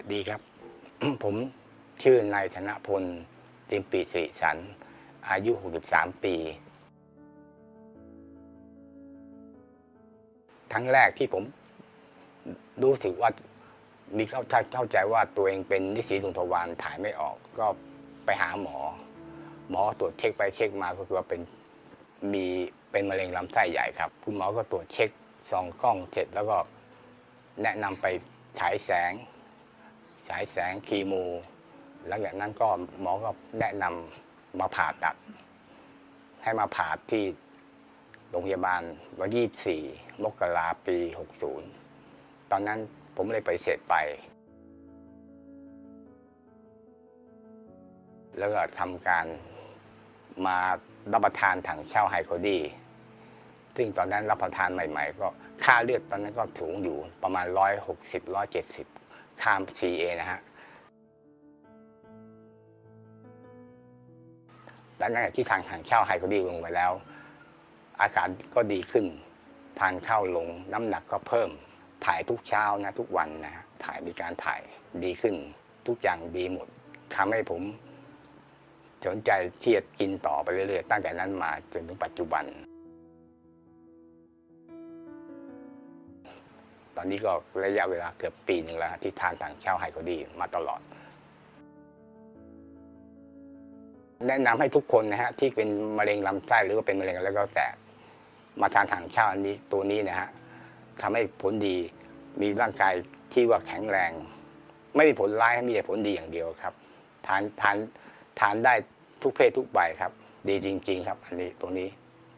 วัสดีครับ ผมชื่อนายธนพลติมปีสิริสัน อายุ 63 ปี ทั้งแรกที่ผมรู้สึกว่ามีเข้าเข้าใจว่าตัวเองเป็นนิสีดวงทวารถ่ายไม่ออก ก็ไปหาหมอ หมอตรวจเช็คไปเช็คมาก็คือว่าเป็นมีเป็นมะเร็งลำไส้ใหญ่ครับคุณหมอก็ตรวจเช็คซองกล้องเสร็จแล้วก็แนะนำไปฉายแสง ฉายแสงคีโมหลังจากนั้นก็หมอก็แนะนำมาผ่าตัด ให้มาผ่าที่โรงพยาบาลวันที่ 4 มกราปี 60 ตอนนั้นผมเลยไปเสร็จไป แล้วก็ทำการมารับประทานถังเช่าไฮโคดี ซึ่งตอนนั้นรับประทานใหม่ ๆ ก็ค่าเลือดตอนนั้นก็สูงอยู่ประมาณ 160 170 ข้าม CA นะฮะหลังจากที่ทางทางเช่าไฮโคดีลงไปแล้ว อาการก็ดีขึ้น ทานข้าวลงน้ำหนักก็เพิ่ม ถ่ายทุกเช้านะทุกวันนะฮะถ่ายมีการถ่ายดีขึ้น ทุกอย่างดีหมดทำให้ผมสนใจที่จะกินต่อไปเรื่อยๆ ตั้งแต่นั้นมาจนถึงปัจจุบัน ตอนนี้ก็ระยะเวลาเกือบปีหนึ่งแล้วที่ทานต่างเช่าไฮโคดีมาตลอด แนะนำให้ทุกคนนะฮะที่เป็นมะเร็งลำไส้หรือว่าเป็นมะเร็งอะไรก็แต่มาทานถังเช่าอันนี้ตัวนี้นะฮะทำให้ผลดีมีร่างกายที่ว่าแข็งแรง ไม่มีผลร้ายมีแต่ผลดีอย่างเดียวครับ ทานทานทานได้ทุกเพศทุกใบครับ ดีจริง ๆ ครับ อันนี้ตัวนี้